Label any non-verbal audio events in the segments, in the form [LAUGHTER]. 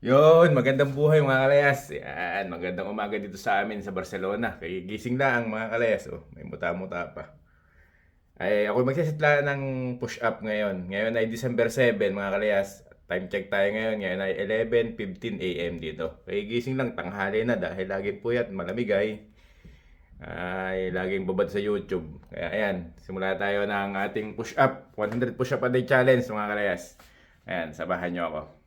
Yon, magandang buhay mga kalayas. Yan, magandang umaga dito sa amin sa Barcelona. Kaya gising lang mga kalayas. Oh, may muta-muta pa. Ay, ako magsisit lang ng push-up ngayon. Ngayon ay December 7 mga kalayas. Time check tayo ngayon. Ngayon ay 11.15 a.m. dito. Kaya gising lang, tanghali na dahil lagi puyat, malamig ay. Ay, laging babad sa YouTube. Kaya ayan, simula tayo ng ating push-up. 100 push-up a day challenge mga kalayas. Ayan, sabahan nyo ako.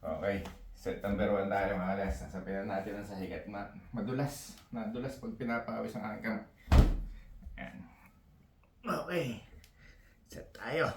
Okay. Set number 1 tayo mga kalas. Sasabihan natin ang sahig at ma madulas. Madulas pag pinapawis ang aking kamay. Ayan. Okay. Set tayo.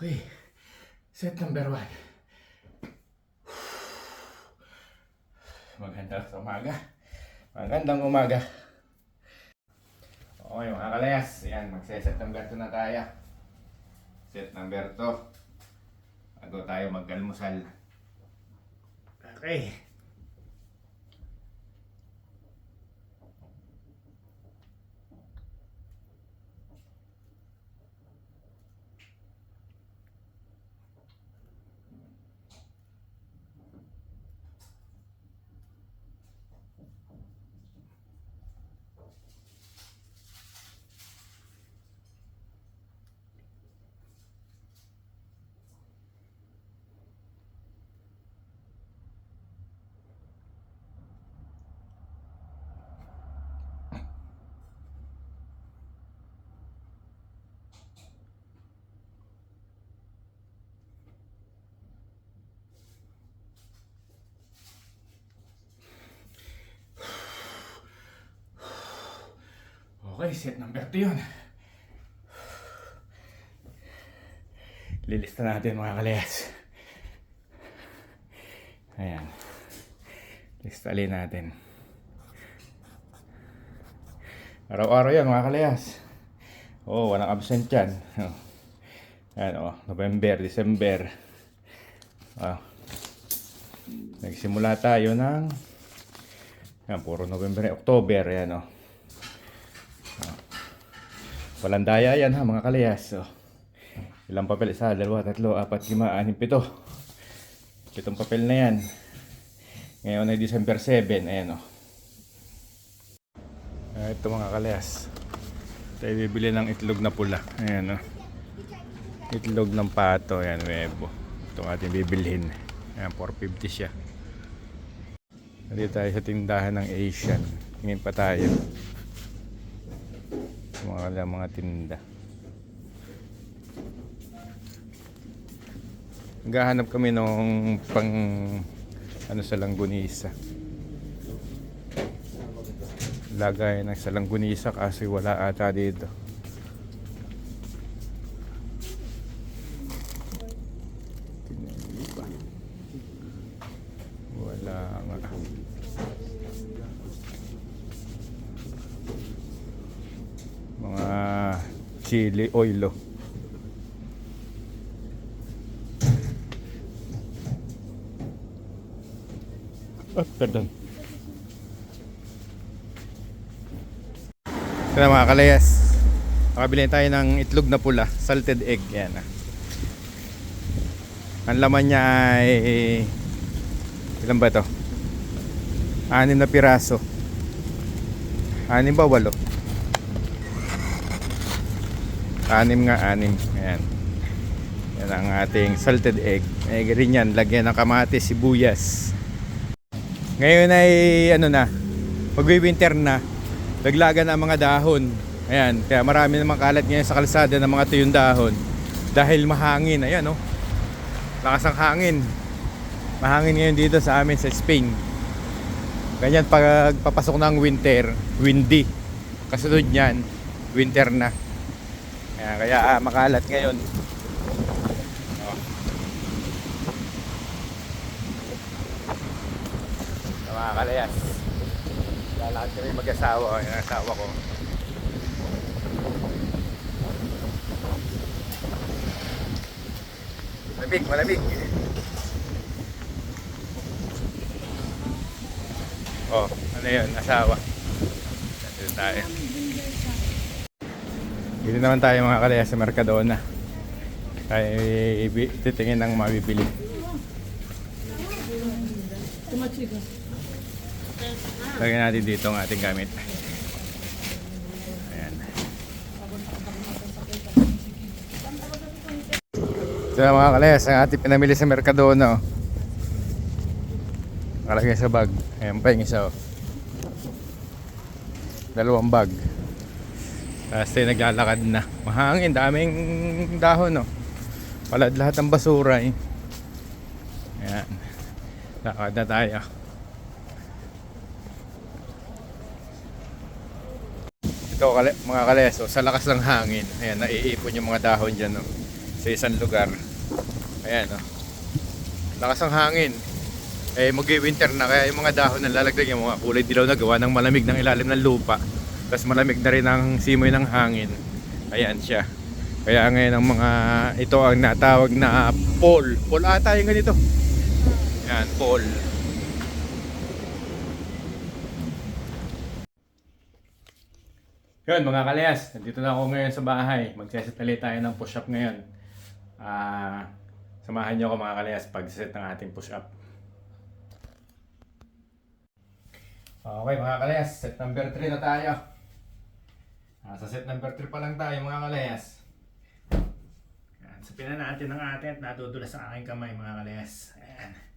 Okay. Set number 1. Magandang umaga. Magandang umaga. Okay mga kalayas. Ayan, magse-set number 2 na tayo. Set number 2. Bago tayo mag-almusal. Okay. Okay, set number 2 yun. Lilista natin mga kalayas. Ayan. Listalin natin. Araw-araw yan mga kalayas. Oo, oh, walang absent yan. Oh. Ayan oh, November, December. Ah. Nagsimula tayo ng Ayan, puro November, October, ayan oh. Walang daya yan ha mga kalayas. So, ilang papel? Isa, dalawa, tatlo, apat, lima, anim, pito. Pitong papel na yan. Ngayon ay December 7. Ayan o. Ah, ito mga kalayas. Tayo bibili ng itlog na pula. Ayan o. Itlog ng pato. Ayan, webo. Ito ang ating bibilhin. Ayan, 450 siya. Nandito tayo sa tindahan ng Asian. Tingin pa tayo mga mga tinda. Naghahanap kami nung pang ano sa langgunisa. Lagay ng sa langgunisa kasi wala ata dito. Wala nga. mga chili oil oh. Oh, pardon. Ito na mga kalayas. Makabili tayo ng itlog na pula, salted egg. Yan ah. Ang laman niya ay ilan ba to? Anim na piraso. Anim ba walo? Anim nga, anim. Ayan. Yan ang ating salted egg. Egg rin yan. Lagyan ng kamatis, sibuyas. Ngayon ay ano na, magwi-winter na. Laglagan ang mga dahon. Ayan, kaya marami namang kalat ngayon sa kalsada ng mga tuyong dahon. Dahil mahangin, ayan oh. Lakas ang hangin. Mahangin ngayon dito sa amin sa Spain. Ganyan pag papasok ng winter, windy. Kasunod niyan, winter na. Kaya, kaya ah, makalat ngayon. Oh. Sa mga kalayas. Lalakad kami mag-asawa. Yung asawa ko. Malamig, malamig. Oh, ano yun? Asawa. Dito tayo. Dito naman tayo mga kalaya sa Mercadona. Tayo titingin ng mabibili. Lagyan natin dito ang ating gamit. Ayan. Ito na mga kalayas, ang ating pinamili sa Mercadona. oh. Nakalagay sa bag. Ayan pa yung isa. oh. Dalawang bag. Tapos tayo naglalakad na. Mahangin, daming dahon. Oh. Palad lahat ng basura. Eh. Ayan. Lakad na tayo. Ito mga kaleso, sa lakas ng hangin. Ayan, naiipon yung mga dahon dyan no, sa isang lugar. Ayan, no. Lakas ng hangin. Eh, mag-winter na, kaya yung mga dahon na lalagdag yung mga kulay dilaw na gawa ng malamig ng ilalim ng lupa. Tapos malamig na rin ang simoy ng hangin. Ayan siya. Kaya ngayon ang mga, ito ang natawag na pole. Pole ata yung ganito. Ayan, pole. Yun mga kalayas, nandito na ako ngayon sa bahay. Magsesetali tayo ng push-up ngayon. Ah, samahan niyo ako mga kalayas pag-set ng ating push-up. Okay mga kalayas, set number 3 na tayo. Ah, sa set number 3 pa lang tayo mga kalayas. Yan, sapin na natin atin at natudulas ang aking kamay mga kalayas. Ayan.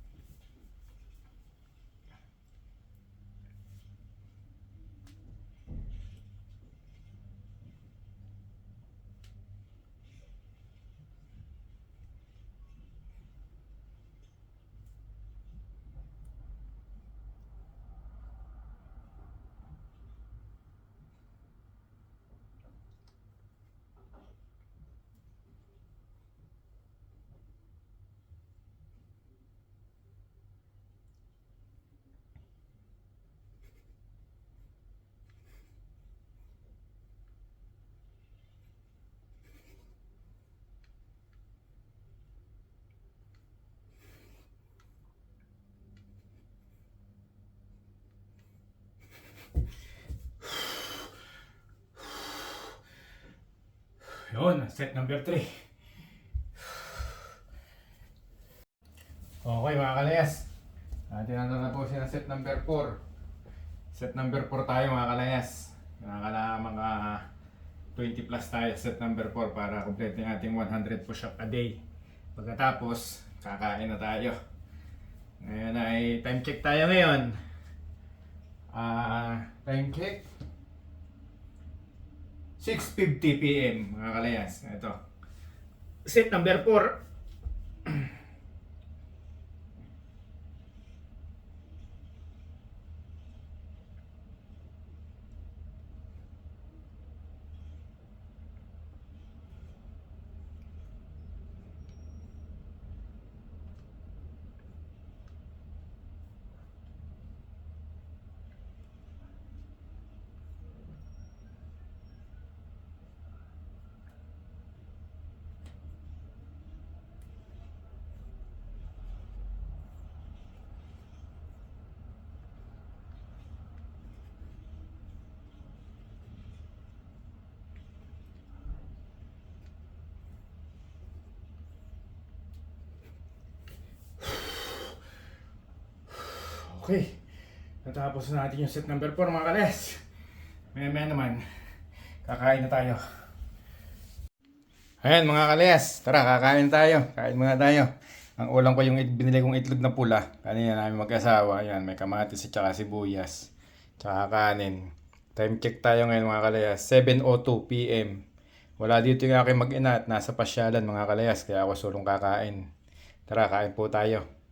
[SIGHS] Yun, set number 3. Okay mga kalayas. Natin na na po siya ng set number 4. Set number 4 tayo mga kalayas. Nakakala mga 20 plus tayo set number 4 para complete yung ating 100 push-up a day. Pagkatapos, kakain na tayo. Ngayon ay time check tayo ngayon. Ah, time check. 6.50 p.m. mga kalayas. Ito. Set number 4. Okay. Natapos na natin yung set number 4 mga kales. Maya maya naman. Kakain na tayo. Ayan mga kales. Tara kakain tayo. Kain muna tayo. Ang ulam ko yung binili kong itlog na pula. Kanina namin mag-asawa. Ayan may kamatis at saka sibuyas. Tsaka kanin. Time check tayo ngayon mga kalayas. 7.02 p.m. Wala dito yung aking mag-ina at nasa pasyalan mga kalayas. Kaya ako sulong kakain. Tara, kain po tayo.